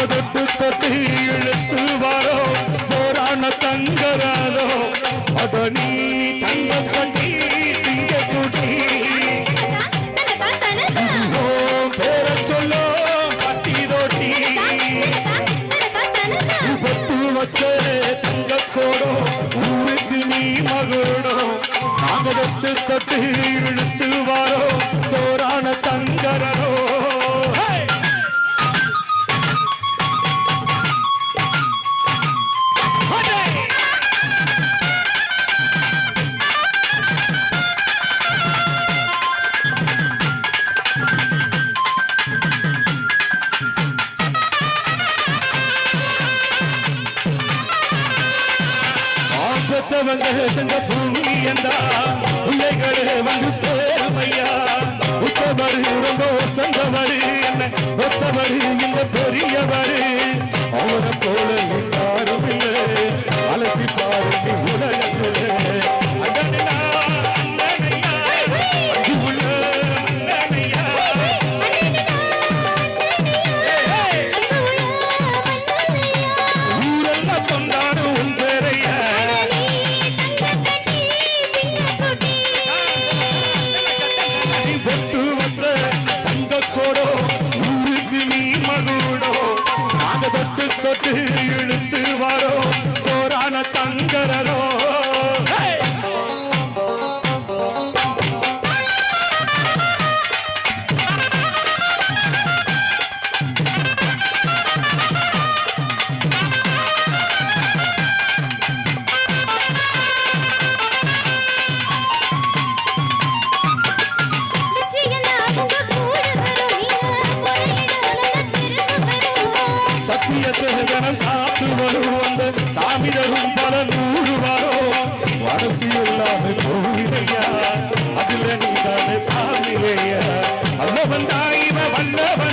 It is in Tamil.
அம்பதொட்டு தொட்டி இழுத்து வரோ ஜோரான தங்கரதோ. அதனி தங்கப்பட்டி சிங்க சுட்டி. தங்கக்கோடோ ஊருக்கு நீ மகளோ நாங்கள் தொட்டு இழுத்து ஆபத்தவங்க செஞ்ச புண்ணியந்தா பிள்ளைகளே வந்து சேருமையா? உத்தவர் ரொம்ப சொந்தவர் என்ன? ஒத்தவரு இந்த பெரியவர். அவரை சத்தியத்தை காத்து வருவந்த சாமி தரும் பல நூறு வரும் வடசி எல்லாமே கோவிலையா அதுல நீதானே சாமிலையா. அல்ல வந்தா வல்லவன்